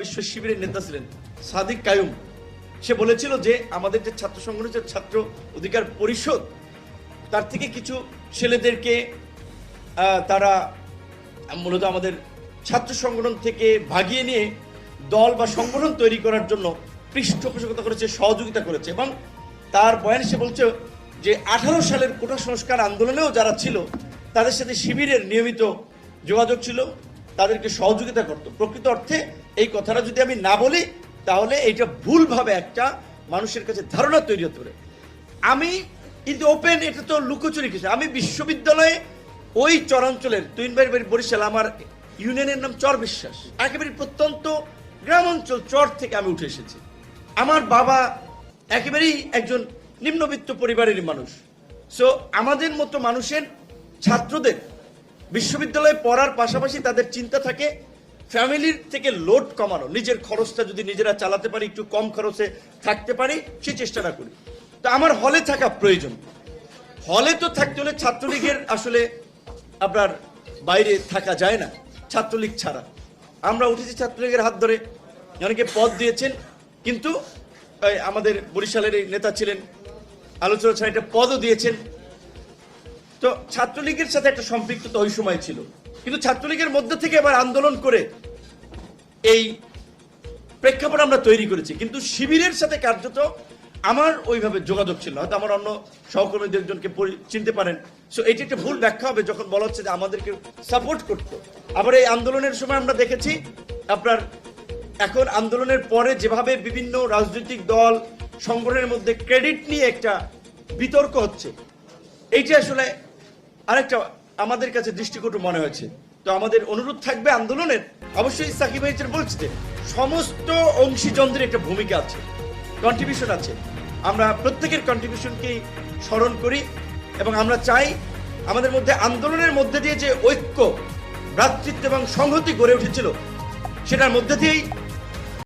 বিশ্ব শিবিরের নেতা ছিলেন সাদিক কায়ুম। সে বলেছিল যে আমাদের যে ছাত্র সংগঠন ছাত্র অধিকার পরিষদ, তার থেকে কিছু ছেলেদেরকে তারা মূলত আমাদের ছাত্র সংগঠন থেকে ভাগিয়ে নিয়ে দল বা সংগঠন তৈরি করার জন্য পৃষ্ঠপোষকতা করেছে, সহযোগিতা করেছে এবং তার বয়ান সে বলছে যে আঠারো সালের কোটা সংস্কার আন্দোলনেও যারা ছিল, তাদের সাথে শিবিরের নিয়মিত যোগাযোগ ছিল। তাদেরকে সহযোগিতা করত। প্রকৃত অর্থে এই কথাটা যদি আমি না বলি, তাহলে এইটা ভুলভাবে একটা মানুষের কাছে ধারণা তৈরি হতে পারে। আমি কিন্তু ওপেন এটা তো লুকোচুরি কিছু আমি বিশ্ববিদ্যালয়ে ওই চরাঞ্চলের তুইন বাড়ি বাড়ি বরিশাল, আমার ইউনিয়নের নাম চর বিশ্বাস। একেবারে প্রত্যন্ত গ্রাম অঞ্চল চর থেকে আমি উঠে এসেছি। আমার বাবা একেবারেই একজন নিম্নবিত্ত পরিবারের মানুষ। সো আমাদের মতো মানুষের ছাত্রদের বিশ্ববিদ্যালয়ে পড়ার পাশাপাশি তাদের চিন্তা থাকে, ফ্যামিলির থেকে লোড কমানো, নিজের খরচটা যদি নিজেরা চালাতে পারি, একটু কম খরচে থাকতে পারি সেই চেষ্টাটা করি। তো আমার হলে থাকা প্রয়োজন। হলে তো থাকতে হলে ছাত্রলীগের আসলে আপনার বাইরে থাকা যায় না, ছাত্রলীগ ছাড়া। আমরা উঠেছি ছাত্রলীগের হাত ধরে, অনেকে পদ দিয়েছেন, কিন্তু আমাদের বরিশালের এই নেতা ছিলেন, আলোচনা ছাড়া একটা পদও দিয়েছেন। তো ছাত্রলীগের সাথে একটা সম্পৃক্ততা ওই সময় ছিল। কিন্তু ছাত্রলীগের মধ্যে থেকে আবার আন্দোলন করে এই প্রেক্ষাপট আমরা তৈরি করেছি। কিন্তু শিবিরের সাথে কার্যত আমার ওইভাবে যোগাযোগ ছিল হয়তো আমার অন্য সহকর্মীদের একজনকে চিনতে পারেন। সো এটি একটা ভুল ব্যাখ্যা হবে যখন বলা হচ্ছে যে আমাদেরকে সাপোর্ট করতো। আবার এই আন্দোলনের সময় আমরা দেখেছি, আপনার এখন আন্দোলনের পরে যেভাবে বিভিন্ন রাজনৈতিক দল সংগঠনের মধ্যে ক্রেডিট নিয়ে একটা বিতর্ক হচ্ছে। এইটা আসলে আরেকটা আমাদের কাছে দৃষ্টিকটু মনে হয়েছে। তো আমাদের অনুরোধ থাকবে আন্দোলনের, অবশ্যই সাকিব ভাই বলছে সমস্ত অংশীজনদের একটা ভূমিকা আছে কন্ট্রিবিউশন আছে। আমরা প্রত্যেকের কন্ট্রিবিউশনকেই স্মরণ করি এবং আমরা চাই আমাদের মধ্যে আন্দোলনের মধ্যে দিয়ে যে ঐক্য, ভ্রাতৃত্ব এবং সংহতি গড়ে উঠেছিল, সেটার মধ্যে দিয়েই